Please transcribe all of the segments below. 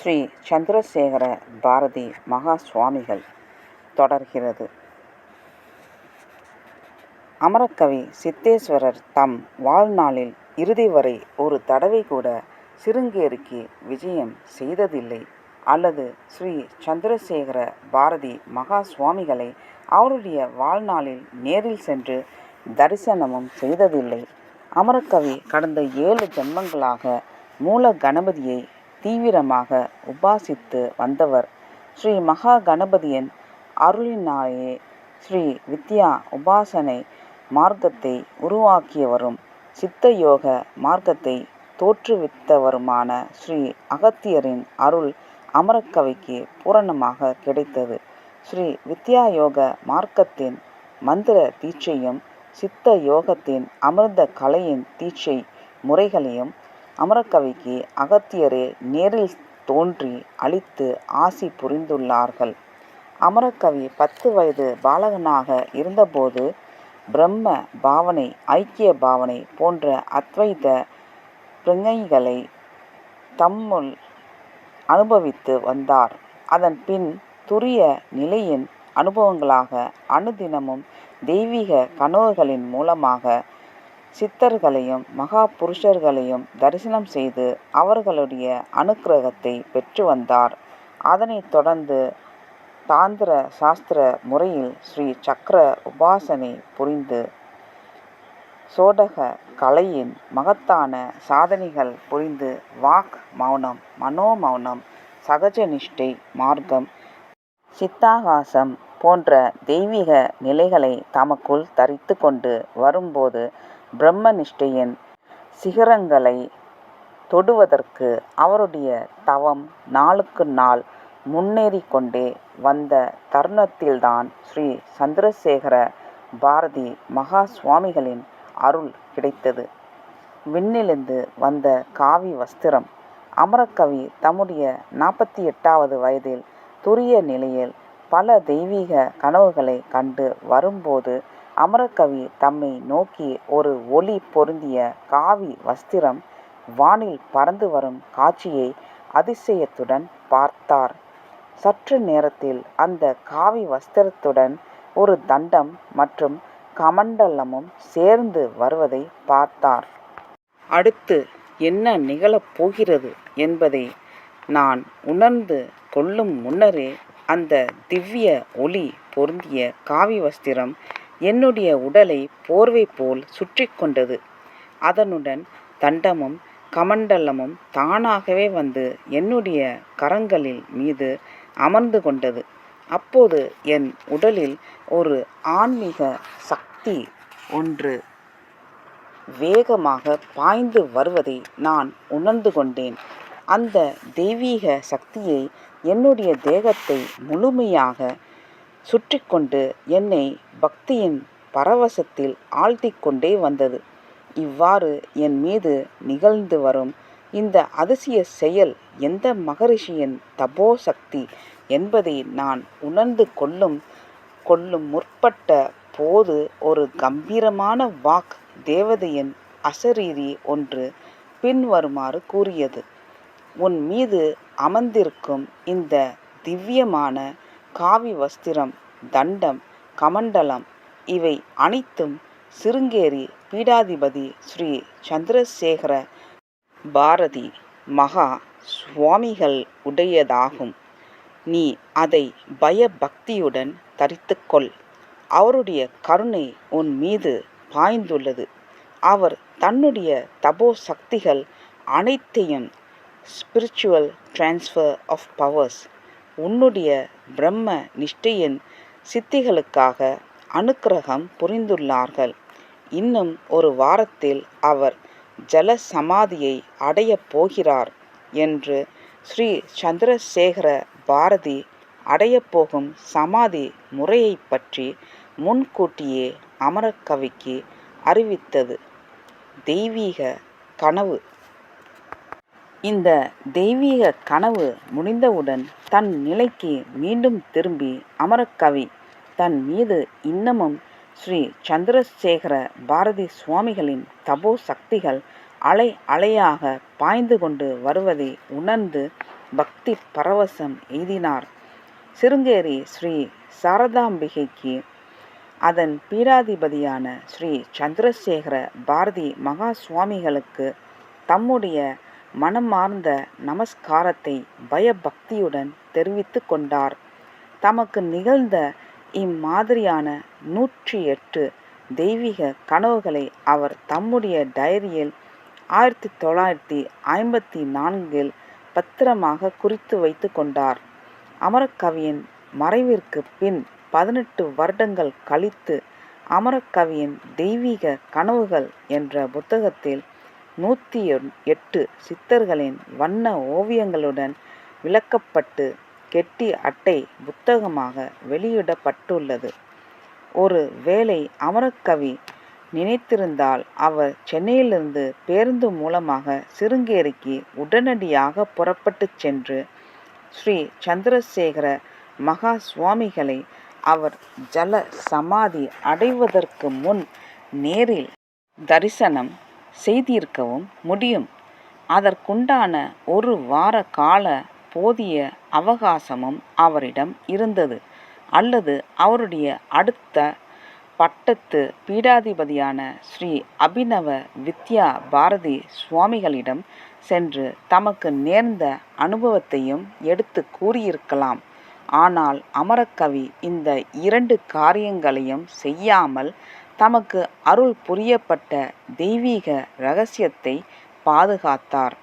ஸ்ரீ சந்திரசேகர பாரதி மகா சுவாமிகள் தொடர்கிறது. அமரக்கவி சித்தேஸ்வரர் தம் வாழ்நாளில் இறுதி வரை ஒரு தடவை கூட சிருங்கேரிக்கு விஜயம் செய்ததில்லை. அல்லது ஸ்ரீ சந்திரசேகர பாரதி மகா சுவாமிகளை அவருடைய வாழ்நாளில் நேரில் சென்று தரிசனமும் செய்ததில்லை. அமரக்கவி கடந்த ஏழு ஜென்மங்களாக மூல கணபதியை தீவிரமாக உபாசித்து வந்தவர் ஸ்ரீ மகா கணபதியின் அருளினாயே ஸ்ரீ வித்யா உபாசனை மார்க்கத்தை உருவாக்கியவரும் சித்த யோக மார்க்கத்தை தோற்றுவித்தவருமான ஸ்ரீ அகத்தியரின் அருள் அமரக்கவிக்கு பூரணமாக கிடைத்தது. ஸ்ரீ வித்யா யோக மார்க்கத்தின் மந்திர தீட்சையும் சித்த யோகத்தின் அமிர்த கலையின் தீட்சை முறைகளையும் அமரக்கவிக்கு அகத்தியரே நேரில் தோன்றி அளித்து ஆசி புரிந்துள்ளார்கள். அமரக்கவி பத்து வயது பாலகனாக இருந்தபோது பிரம்ம பாவனை ஐக்கிய பாவனை போன்ற அத்வைத பிரங்கைகளை தம்முள் அனுபவித்து வந்தார். அதன் பின் துரிய நிலையின் அனுபவங்களாக அனுதினமும் தெய்வீக கனவுகளின் மூலமாக சித்தர்களையும் மகா புருஷர்களையும் தரிசனம் செய்து அவர்களுடைய அனுக்கிரகத்தை பெற்று வந்தார். அதனைத் தொடர்ந்து தாந்திர சாஸ்திர முறையில் ஸ்ரீ சக்கர உபாசனை புரிந்து சோடக கலையின் மகத்தான சாதனைகள் புரிந்து வாக் மௌனம் மனோமௌனம் சகஜ நிஷ்டை மார்க்கம் சித்தாகாசம் போன்ற தெய்வீக நிலைகளை தமக்குள் தரித்து கொண்டு வரும்போது பிரம்ம நிஷ்டையின் சிகரங்களை தொடுவதற்கு அவருடைய தவம் நாளுக்கு நாள் முன்னேறி கொண்டே வந்த தருணத்தில்தான் ஸ்ரீ சந்திரசேகர பாரதி மகா சுவாமிகளின் அருள் கிடைத்தது. விண்ணிலிருந்து வந்த காவி வஸ்திரம் அமரக்கவி தம்முடைய நாற்பத்தி எட்டாவது வயதில் துரிய நிலையில் பல தெய்வீக கனவுகளை கண்டு வரும்போது அமரக்கவி தம்மை நோக்கி ஒரு ஒளி பொருந்திய காவி வஸ்திரம் வானில் பறந்து வரும் காட்சியை அதிசயத்துடன் பார்த்தார். சற்று நேரத்தில் அந்த காவி வஸ்திரத்துடன் ஒரு தண்டம் மற்றும் கமண்டலமும் சேர்ந்து வருவதை பார்த்தார். அடுத்து என்ன நிகழப் போகிறது என்பதை நான் உணர்ந்து கொள்ளும் முன்னரே அந்த திவ்ய ஒளி பொருந்திய காவி வஸ்திரம் என்னுடைய உடலை போர்வை போல் சுற்றி கொண்டது. அதனுடன் தண்டமும் கமண்டலமும் தானாகவே வந்து என்னுடைய கரங்களில் மீது அமர்ந்து கொண்டது. அப்போது என் உடலில் ஒரு ஆன்மீக சக்தி ஒன்று வேகமாக பாய்ந்து வருவதை நான் உணர்ந்து கொண்டேன். அந்த தெய்வீக சக்தியை என்னுடைய தேகத்தை முழுமையாக சுற்றி கொண்டு என்னை பக்தியின் பரவசத்தில் ஆழ்த்தி கொண்டே வந்தது. இவ்வாறு என் மீது நிகழ்ந்து வரும் இந்த அதிசய செயல் எந்த மகரிஷியின் தபோ சக்தி என்பதை நான் உணர்ந்து கொள்ளும் கொள்ளும் முற்பட்ட போது ஒரு கம்பீரமான வாக் தேவதையின் அசரீரி ஒன்று பின்வருமாறு கூறியது. உன் மீது அமர்ந்திருக்கும் இந்த திவ்யமான காவி வஸ்திரம் தண்டம் கமண்டலம் இவை அனைத்தும் சிருங்கேரி பீடாதிபதி ஸ்ரீ சந்திரசேகர பாரதி மகா சுவாமிகள் உடையதாகும். நீ அதை பயபக்தியுடன் தரித்துக்கொள். அவருடைய கருணை உன் மீது பாய்ந்துள்ளது. அவர் தன்னுடைய தபோ சக்திகள் அனைத்தையும் ஸ்பிரிச்சுவல் டிரான்ஸ்ஃபர் ஆஃப் பவர்ஸ் உன்னுடைய பிரம்ம நிஷ்டையின் சித்திகளுக்காக அனுக்கிரகம் புரிந்துள்ளார்கள். இன்னும் ஒரு வாரத்தில் அவர் ஜல சமாதியை அடையப் போகிறார் என்று ஸ்ரீ சந்திரசேகர பாரதி அடையப்போகும் சமாதி முறையை பற்றி முன்கூட்டியே அமரக்கவிக்கு அறிவித்தது. தெய்வீக கனவு. இந்த தெய்வீக கனவு முடிந்தவுடன் தன் நிலைக்கு மீண்டும் திரும்பி அமரக்கவி தன் மீது இன்னமும் ஸ்ரீ சந்திரசேகர பாரதி சுவாமிகளின் தபோ சக்திகள் அலை அலையாக பாய்ந்து கொண்டு வருவதை உணர்ந்து பக்தி பரவசம் எய்தினார். சிருங்கேரி ஸ்ரீ சாரதாம்பிகைக்கு அதன் பீடாதிபதியான ஸ்ரீ சந்திரசேகர பாரதி மகா சுவாமிகளுக்கு தம்முடைய மனமார்ந்த நமஸ்காரத்தை பயபக்தியுடன் தெரிவித்து கொண்டார். தமக்கு நிகழ்ந்த இம்மாதிரியான நூற்றி எட்டு தெய்வீக கனவுகளை அவர் தம்முடைய டைரியில் ஆயிரத்தி தொள்ளாயிரத்தி ஐம்பத்தி நான்கில் பத்திரமாக குறித்து வைத்து கொண்டார். அமரக்கவியின் மறைவிற்கு பின் பதினெட்டு வருடங்கள் கழித்து அமரக்கவியின் தெய்வீக கனவுகள் என்ற புத்தகத்தில் நூற்றி எட்டு சித்தர்களின் வண்ண ஓவியங்களுடன் விளக்கப்பட்டு கெட்டி அட்டை புத்தகமாக வெளியிடப்பட்டுள்ளது. ஒரு வேளை அமரக்கவி நினைத்திருந்தால் அவர் சென்னையிலிருந்து பேருந்து மூலமாக சிருங்கேரிக்கு உடனடியாக புறப்பட்டுச் சென்று ஸ்ரீ சந்திரசேகர மகா சுவாமிகளை அவர் ஜல சமாதி அடைவதற்கு முன் நேரில் தரிசனம் செய்திருக்கவும் முடியும். அதற்குண்டான ஒரு வார கால போதிய அவகாசமும் அவரிடம் இருந்தது. அல்லது அவருடைய அடுத்த பட்டத்து பீடாதிபதியான ஸ்ரீ அபிநவ வித்யா பாரதி சுவாமிகளிடம் சென்று தமக்கு நேர்ந்த அனுபவத்தையும் எடுத்து கூறியிருக்கலாம். ஆனால் அமரக்கவி இந்த இரண்டு காரியங்களையும் செய்யாமல் தமக்கு அருள் புரியப்பட்ட தெய்வீக ரகசியத்தை பாதுகாத்தார்.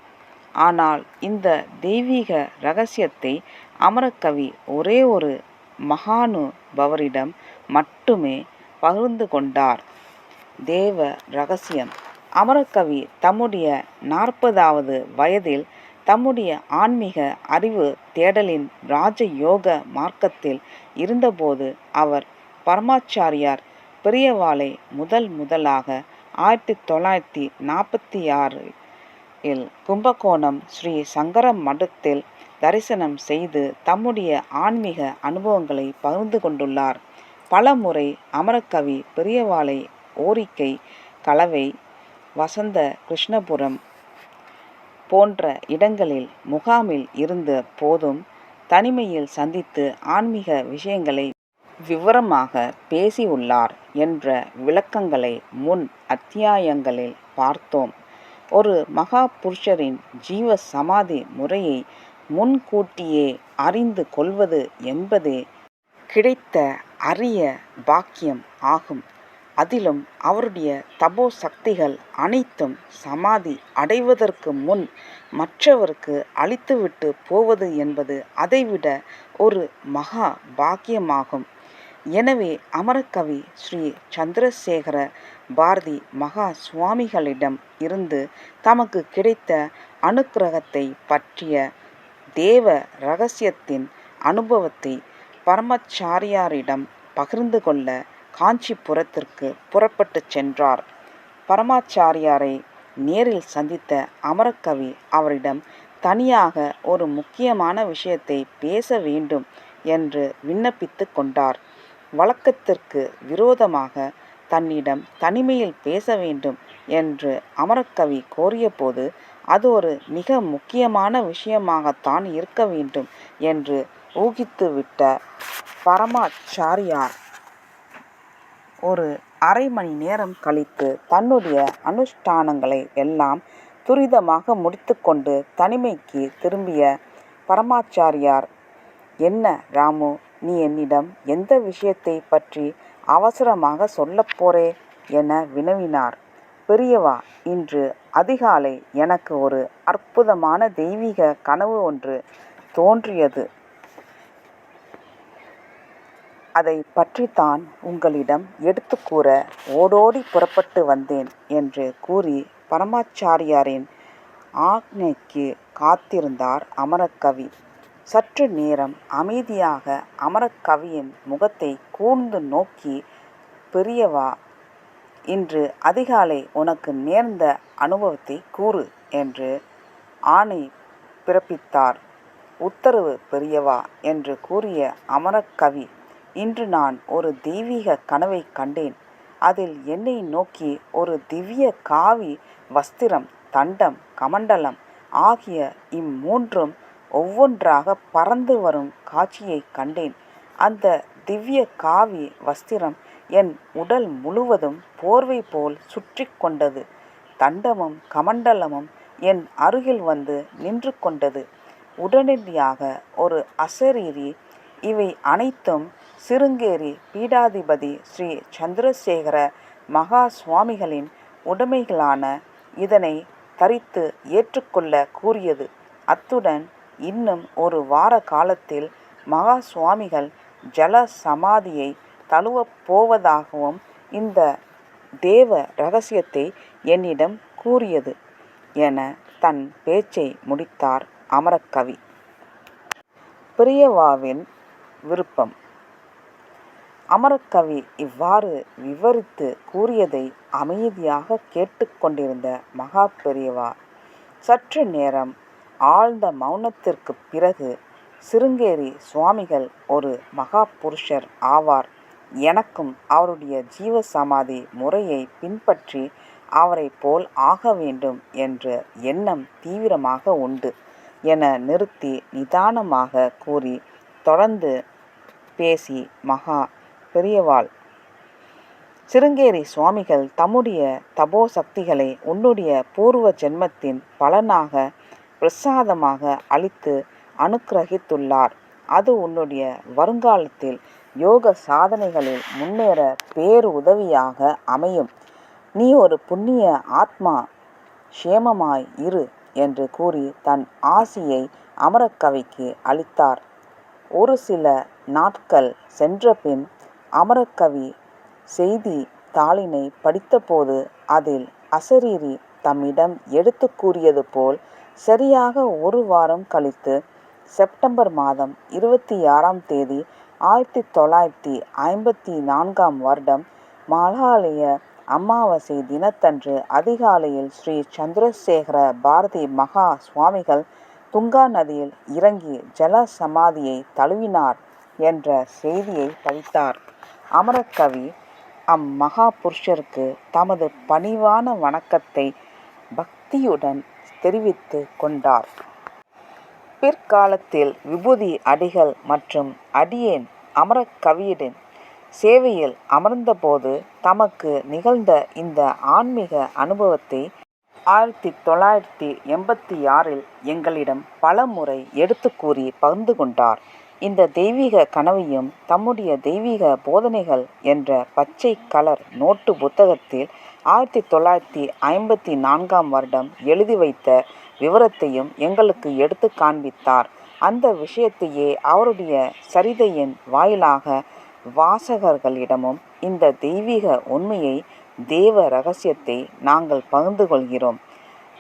ஆனால் இந்த தெய்வீக ரகசியத்தை அமரக்கவி ஒரே ஒரு மகானுபவரிடம் மட்டுமே பகிர்ந்து கொண்டார். தேவ ரகசியம். அமரக்கவி தம்முடைய நாற்பதாவது வயதில் தம்முடைய ஆன்மீக அறிவு தேடலின் ராஜயோக மார்க்கத்தில் இருந்தபோது அவர் பரமாச்சாரியார் பெரியவாளை முதல் முதலாக ஆயிரத்தி தொள்ளாயிரத்தி நாற்பத்தி ஆறில் கும்பகோணம் ஸ்ரீ சங்கர மடத்தில் தரிசனம் செய்து தம்முடைய ஆன்மீக அனுபவங்களை பகிர்ந்து கொண்டுள்ளார். பல முறை அமரக்கவி பெரியவாளை ஓரிக்கை கலவை வசந்த கிருஷ்ணபுரம் போன்ற இடங்களில் முகாமில் இருந்த போதும் தனிமையில் சந்தித்து ஆன்மீக விஷயங்களை விவரமாக பேசியுள்ளார் என்ற விளக்கங்களை முன் அத்தியாயங்களில் பார்த்தோம். ஒரு மகா புருஷரின் ஜீவ சமாதி முறையை முன்கூட்டியே அறிந்து கொள்வது என்பதே கிடைத்த அரிய பாக்கியம் ஆகும். அதிலும் அவருடைய தபோ சக்திகள் அனைத்தும் சமாதி அடைவதற்கு முன் மற்றவருக்கு அளித்துவிட்டு போவது என்பது அதைவிட ஒரு மகா பாக்கியமாகும். எனவே அமரக்கவி ஸ்ரீ சந்திரசேகர பாரதி மகா சுவாமிகளிடம் இருந்து தமக்கு கிடைத்த அனுக்கிரகத்தை பற்றிய தேவ ரகசியத்தின் அனுபவத்தை பரமாச்சாரியாரிடம் பகிர்ந்து கொள்ள காஞ்சிபுரத்திற்கு புறப்பட்டுச் சென்றார். பரமாச்சாரியாரை நேரில் சந்தித்த அமரக்கவி அவரிடம் தனியாக ஒரு முக்கியமான விஷயத்தை பேச வேண்டும் என்று விண்ணப்பித்து கொண்டார். வழக்கத்திற்கு விரோதமாக தன்னிடம் தனிமையில் பேச வேண்டும் என்று அமரக்கவி கோரியபோது அது ஒரு மிக முக்கியமான விஷயமாகத்தான் இருக்க வேண்டும் என்று ஊகித்துவிட்ட பரமாச்சாரியார். ஒரு அரை மணி நேரம் கழித்து தன்னுடைய அனுஷ்டானங்களை எல்லாம் துரிதமாக முடித்துக்கொண்டு தனிமைக்கு திரும்பிய பரமாச்சாரியார் என்ன ராமு நீ என்னிடம் எந்த விஷயத்தை பற்றி அவசரமாக சொல்லப் போறே என வினவினார். பெரியவா இன்று அதிகாலை எனக்கு ஒரு அற்புதமான தெய்வீக கனவு ஒன்று தோன்றியது. அதை பற்றித்தான் உங்களிடம் எடுத்து கூற ஓடோடி புறப்பட்டு வந்தேன் என்று கூறி பரமாச்சாரியாரின் ஆக்ஞைக்கு காத்திருந்தார் அமரக்கவி. சற்று நேரம் அமைதியாக அமரக்கவியின் முகத்தை கூர்ந்து நோக்கி பெரியவா இன்று அதிகாலை உனக்கு நேர்ந்த அனுபவத்தை கூறு என்று ஆணை பிறப்பித்தார். உத்தரவு பெரியவா என்று கூறிய அமரக்கவி இன்று நான் ஒரு தெய்வீக கனவை கண்டேன். அதில் என்னை நோக்கி ஒரு திவ்ய காவி வஸ்திரம் தண்டம் கமண்டலம் ஆகிய இம்மூன்றும் ஒவ்வொன்றாக பறந்து வரும் காட்சியைக் கண்டேன். அந்த திவ்ய காவி வஸ்திரம் என் உடல் முழுவதும் போர்வை போல் சுற்றிக் கொண்டது. தண்டமும் கமண்டலமும் என் அருகில் வந்து நின்று கொண்டது. உடனடியாக ஒரு அசரீரி இவை அனைத்தும் சிருங்கேரி பீடாதிபதி ஸ்ரீ சந்திரசேகர மகா சுவாமிகளின் உடைமைகளான இதனை தரித்து ஏற்றுக்கொள்ள கூறியது. அத்துடன் இன்னும் ஒரு வார காலத்தில் மகா சுவாமிகள் ஜல சமாதியை தழுவப் போவதாகவும் இந்த தேவ ரகசியத்தை என்னிடம் கூறியது என தன் பேச்சை முடித்தார் அமரக்கவி. பிரியவாவின் விருப்பம் அமரக்கவி இவ்வாறு விவரித்து கூறியதை அமைதியாக கேட்டுக்கொண்டிருந்த மகா பெரியவா சற்று நேரம் ஆழ்ந்த மௌனத்திற்குப் பிறகு சிருங்கேரி சுவாமிகள் ஒரு மகா புருஷர் ஆவார். எனக்கும் அவருடைய ஜீவ சமாதி முறையை பின்பற்றி அவரைப் போல் ஆக வேண்டும் என்ற எண்ணம் தீவிரமாக உண்டு என நிறுத்தி நிதானமாக கூறி தொடர்ந்து பேசி மகா பெரியவாள் சிருங்கேரி சுவாமிகள் தம்முடைய தபோசக்திகளை உன்னுடைய பூர்வ ஜென்மத்தின் பலனாக பிரசாதமாக அளித்து அனுக்கிரகித்துள்ளார். அது உன்னுடைய வருங்காலத்தில் யோக சாதனைகளில் முன்னேற பேரு உதவியாக அமையும். நீ ஒரு புண்ணிய ஆத்மா சேமமாய் இரு என்று கூறி தன் ஆசியை அமரக்கவிக்கு அளித்தார். ஒரு சில நாட்கள் சென்றபின் அமரக்கவி செய்தி தாளினை படித்தபோது அதில் அசரீரி தம்மிடம் எடுத்து கூறியது போல் சரியாக ஒரு வாரம் கழித்து செப்டம்பர் மாதம் இருபத்தி ஆறாம் தேதி ஆயிரத்தி தொள்ளாயிரத்தி ஐம்பத்தி நான்காம் வருடம் மலாலய அமாவாசை தினத்தன்று அதிகாலையில் ஸ்ரீ சந்திரசேகர பாரதி மகா சுவாமிகள் துங்கா நதியில் இறங்கி ஜல சமாதியை தழுவினார் என்ற செய்தியை படித்தார். அமரக்கவி அம்மகா புருஷருக்கு தமது பணிவான வணக்கத்தை பக்தியுடன் தெரிவித்து கொண்டார். பிற்காலத்தில் விபூதி அடிகள் மற்றும் அடியேன் அமரக்கவியின் சேவையில் அமர்ந்தபோது தமக்கு நிகழ்ந்த இந்த ஆன்மீக அனுபவத்தை ஆயிரத்தி தொள்ளாயிரத்தி எண்பத்தி ஆறில் எங்களிடம் பல முறை எடுத்து கூறி பகிர்ந்து கொண்டார். இந்த தெய்வீக கனவையும் தம்முடைய தெய்வீக போதனைகள் என்ற பச்சை கலர் நோட்டு புத்தகத்தில் ஆயிரத்தி தொள்ளாயிரத்தி ஐம்பத்தி நான்காம் வருடம் எழுதி வைத்த விவரத்தையும் எங்களுக்கு எடுத்து காண்பித்தார். அந்த விஷயத்தையே அவருடைய சரிதையின் வாயிலாக வாசகர்களிடமும் இந்த தெய்வீக உண்மையை தேவ ரகசியத்தை நாங்கள் பகிர்ந்து கொள்கிறோம்.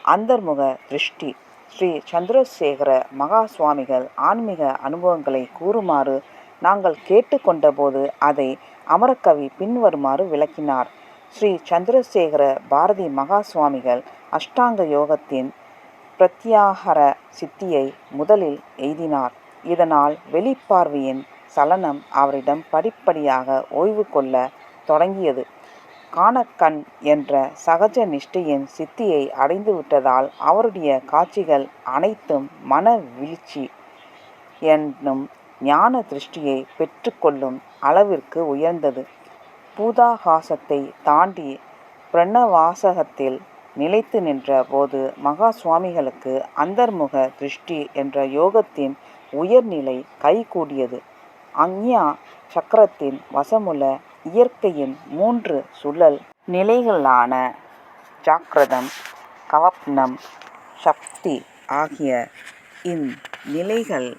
அந்தர்முக திருஷ்டி ஸ்ரீ சந்திரசேகர மகா சுவாமிகள் ஆன்மீக அனுபவங்களைக் கூறுமாறு நாங்கள் கேட்டுக்கொண்டபோது அதை அமரக்கவி பின்வருமாறு விளக்கினார். ஸ்ரீ சந்திரசேகர பாரதி மகா சுவாமிகள் அஷ்டாங்க யோகத்தின் பிரத்யாகார சித்தியை முதலில் எய்தினார். இதனால் வெளிப்பார்வையின் சலனம் அவரிடம் படிப்படியாக ஓய்வு கொள்ள தொடங்கியது. காணக்கண் என்ற சகஜ நிஷ்டையின் சித்தியை அடைந்துவிட்டதால் அவருடைய காட்சிகள் அனைத்தும் மன வீழ்ச்சி என்னும் ஞான திருஷ்டியை பெற்றுக்கொள்ளும் அளவிற்கு உயர்ந்தது. பூதாகாசத்தை தாண்டி பிரணவாசகத்தில் நிலைத்து நின்ற போது மகா சுவாமிகளுக்கு அந்தர்முக திருஷ்டி என்ற யோகத்தின் உயர்நிலை கைகூடியது. அஞ்ஞா சக்கரத்தின் வசமுள்ள இயற்கையின் மூன்று சுழல் நிலைகளான ஜாக்கிரதம் கவப்னம் சக்தி ஆகிய இந்நிலைகள்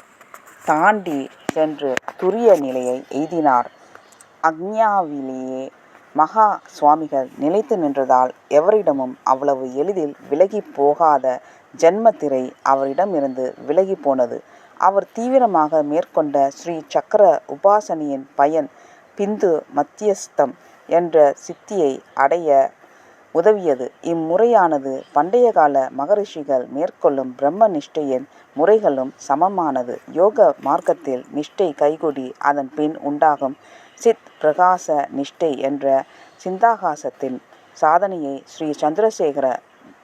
தாண்டி சென்று துரிய நிலையை எய்தினார். அக்ஞாவிலேயே மகா சுவாமிகள் நிலைத்து நின்றதால் எவரிடமும் அவ்வளவு எளிதில் விலகிப் போகாத ஜன்மத் திரை அவரிடமிருந்து விலகிப் போனது. அவர் தீவிரமாக மேற்கொண்ட ஸ்ரீ சக்கர உபாசனையின் பயன் பிந்து மத்தியஸ்தம் என்ற சித்தியை அடைய உதவியது. இம்முறையானது பண்டைய கால மகரிஷிகள் மேற்கொள்ளும் பிரம்ம நிஷ்டையின் முறைகளும் சமமானது. யோக மார்க்கத்தில் நிஷ்டை கைகூடி அதன் பின் உண்டாகும் சித் பிரகாச நிஷ்டை என்ற சிந்தாகாசத்தின் சாதனையை ஸ்ரீ சந்திரசேகர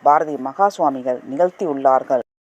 பாரதி மகா சுவாமிகள் நிகழ்த்தியுள்ளார்கள்.